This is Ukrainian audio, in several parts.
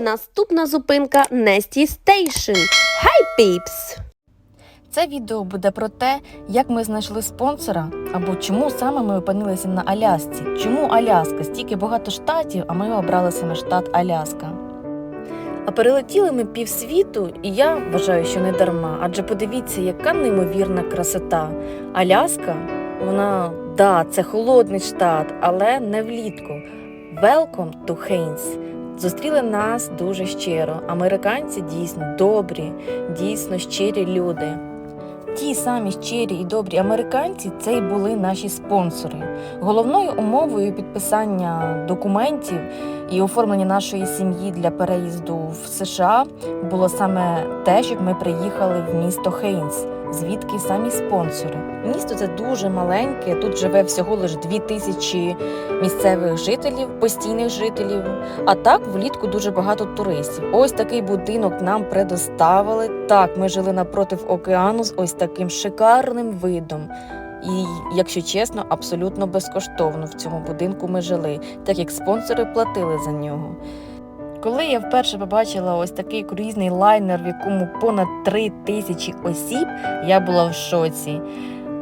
Наступна зупинка Несті Стейшн. Хай піпс! Це відео буде про те, як ми знайшли спонсора, або чому саме ми опинилися на Алясці. Чому Аляска? Стільки багато штатів, а ми обрали саме штат Аляска. А перелетіли ми півсвіту, і я вважаю, що не дарма. Адже подивіться, яка неймовірна красота. Аляска, вона да, це холодний штат, але не влітку. Welcome to Haynes. Зустріли нас дуже щиро. Американці дійсно добрі, дійсно щирі люди. Ті самі щирі і добрі американці це й були наші спонсори. Головною умовою підписання документів і оформлення нашої сім'ї для переїзду в США було саме те, щоб ми приїхали в місто Хейнс, звідки самі спонсори. Місто це дуже маленьке. Тут живе всього лише дві тисячі місцевих жителів, постійних жителів. А так влітку дуже багато туристів. Ось такий будинок нам предоставили. Так, ми жили напротив океану з ось таким шикарним видом. І, якщо чесно, абсолютно безкоштовно в цьому будинку ми жили, так як спонсори платили за нього. Коли я вперше побачила ось такий круїзний лайнер, в якому понад три тисячі осіб, я була в шоці.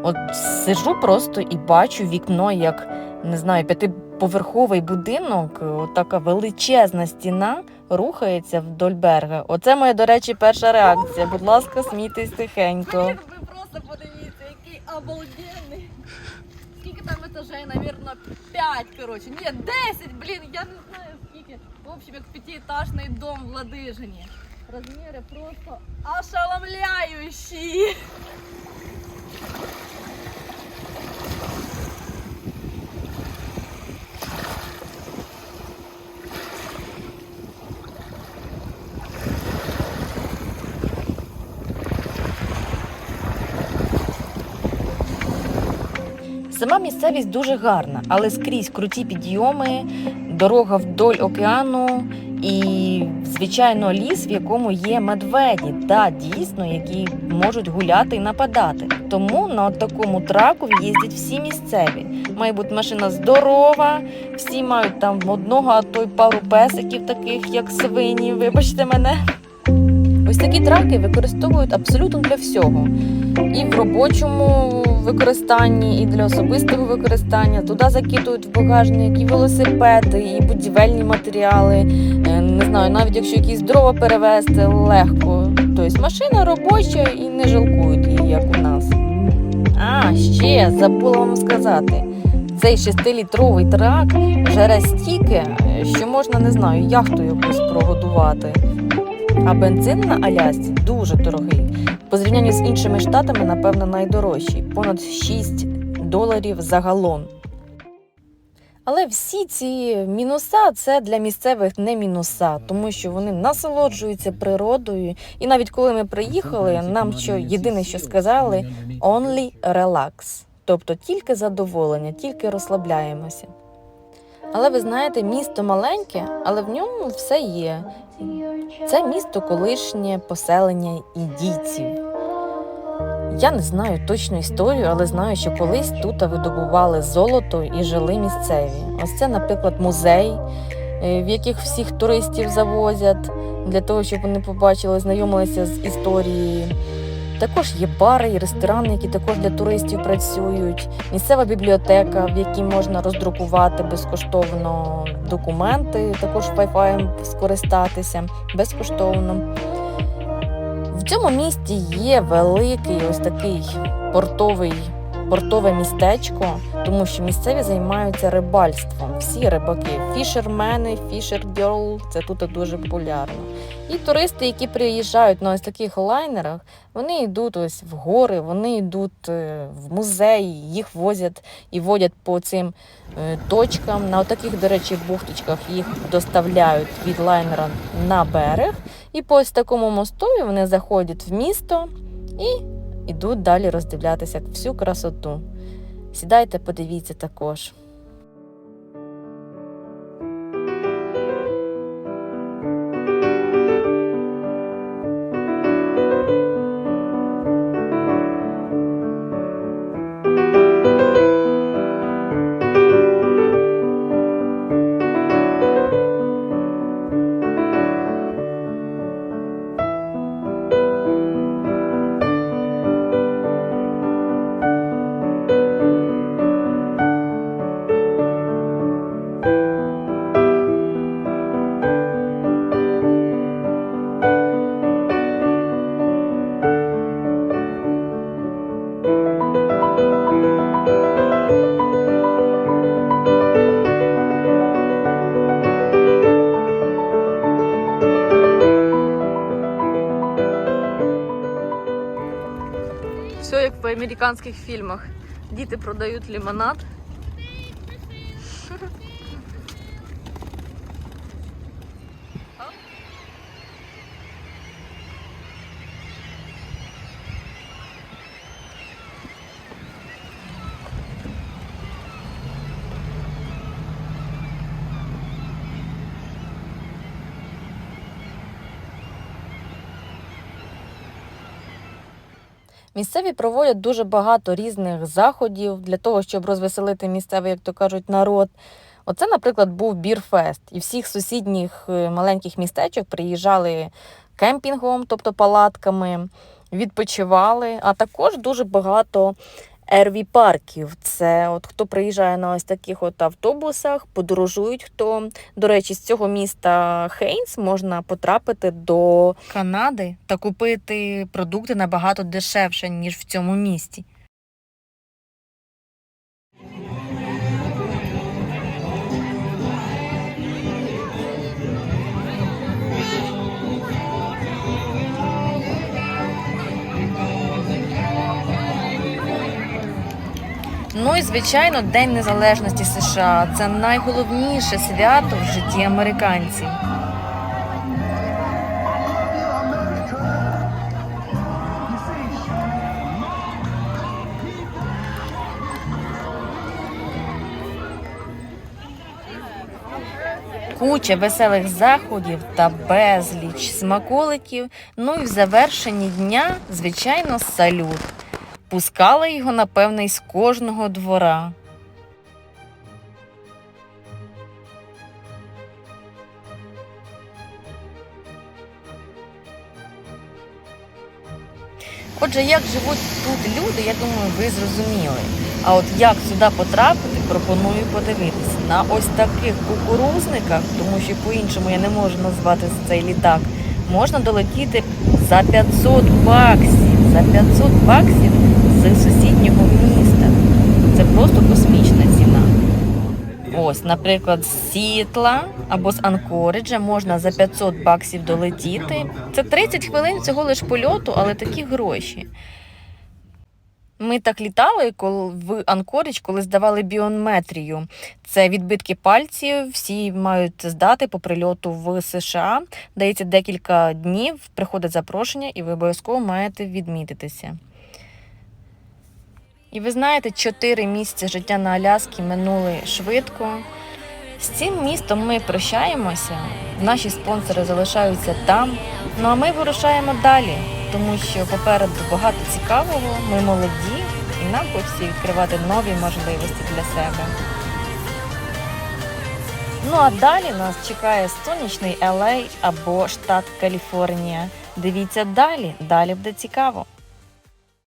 От сижу просто і бачу вікно, як не знаю, п'ятиповерховий будинок, така величезна стіна рухається вдоль берега. Оце моя, до речі, перша реакція. Будь ласка, смійтесь тихенько. Ви просто подивіться, який обалденний. Скільки там етажей, навірно, 5, коротше. Ні, 10, блін, я не знаю скільки. В общем, як п'ятиэтажний дом в Ладижині. Розміри просто ошеломляючі. Сама місцевість дуже гарна, але скрізь круті підйоми, дорога вдоль океану і, звичайно, ліс, в якому є медведі, та дійсно, які можуть гуляти і нападати. Тому на такому траку їздять всі місцеві. Має бути машина здорова, всі мають там одного, а то й пару песиків, таких як свині. Вибачте мене. Ось такі траки використовують абсолютно для всього. І в робочому використанні, і для особистого використання. Туди закидують в багажник і велосипеди, і будівельні матеріали. Е, Не знаю, навіть якщо якісь дрова перевезти, легко. Тобто машина робоча і не жалкують її, як у нас. А, ще забула вам сказати. Цей шестилітровий трак жере стільки, е, що можна, не знаю, яхту якусь прогодувати. А бензин на Алясці дуже дорогий. По зрівнянню з іншими штатами, напевно, найдорожчий понад 6 доларів за галон. Але всі ці мінуса це для місцевих не мінуса, тому що вони насолоджуються природою. І навіть коли ми приїхали, нам що єдине, що сказали, only relax. Тобто тільки задоволення, тільки розслабляємося. Але ви знаєте, місто маленьке, але в ньому все є. Це місто колишнє поселення індійців. Я не знаю точну історію, але знаю, що колись тут видобували золото і жили місцеві. Ось це, наприклад, музей, е, в яких всіх туристів завозять для того, щоб вони побачили, знайомилися з історією. Також є бари і ресторани, які також для туристів працюють. Місцева бібліотека, в якій можна роздрукувати безкоштовно документи, також Wi-Fi скористатися безкоштовно. В цьому місті є великий ось такий портовий, портове містечко, тому що місцеві займаються рибальством. Всі рибаки, фішермени, фішергерл, це тут дуже популярно. І туристи, які приїжджають на ось таких лайнерах, вони йдуть ось в гори, вони йдуть е, в музеї, їх возять і водять по цим е, точкам. На таких, до речі, бухточках їх доставляють від лайнера на берег. І по ось такому мостові вони заходять в місто і йдуть далі роздивлятися всю красоту. Сідайте, подивіться також. Американських фільмах. Діти продають лимонад. Місцеві проводять дуже багато різних заходів для того, щоб розвеселити місцевий, як то кажуть, народ. Оце, наприклад, був бірфест, і всіх сусідніх е, маленьких містечок приїжджали кемпінгом, тобто палатками, відпочивали, а також дуже багато ерві парків. Це от хто приїжджає на ось таких от автобусах, подорожують хто. До речі, з цього міста Хейнс можна потрапити до Канади та купити продукти набагато дешевше, ніж в цьому місті. І звичайно, День Незалежності США це найголовніше свято в житті американців. Куча веселих заходів та безліч смаколиків. Ну і в завершенні дня, звичайно, салют. Пускали його, напевне, із кожного двора. Отже, як живуть тут люди, я думаю, ви зрозуміли. А от як сюди потрапити, пропоную подивитися. На ось таких кукурузниках, тому що по-іншому я не можу назвати цей літак, можна долетіти за 500 баксів. За 500 баксів з сусіднього міста. Це просто космічна ціна. Ось, наприклад, з Сітла або з Анкориджа можна за 500 баксів долетіти. Це 30 хвилин цього лиш польоту, але такі гроші. Ми так літали коли в Анкоридж, коли здавали біометрію. Це відбитки пальців, всі мають здати по прильоту в США. Дається декілька днів, приходить запрошення, і ви обов'язково маєте відмітитися. І ви знаєте, чотири місяці життя на Аляскі минули швидко. З цим містом ми прощаємося, наші спонсори залишаються там. Ну а ми вирушаємо далі, тому що попереду багато цікавого, ми молоді, і нам хочеться відкривати нові можливості для себе. Ну а далі нас чекає сонячний LA або штат Каліфорнія. Дивіться далі, далі буде цікаво.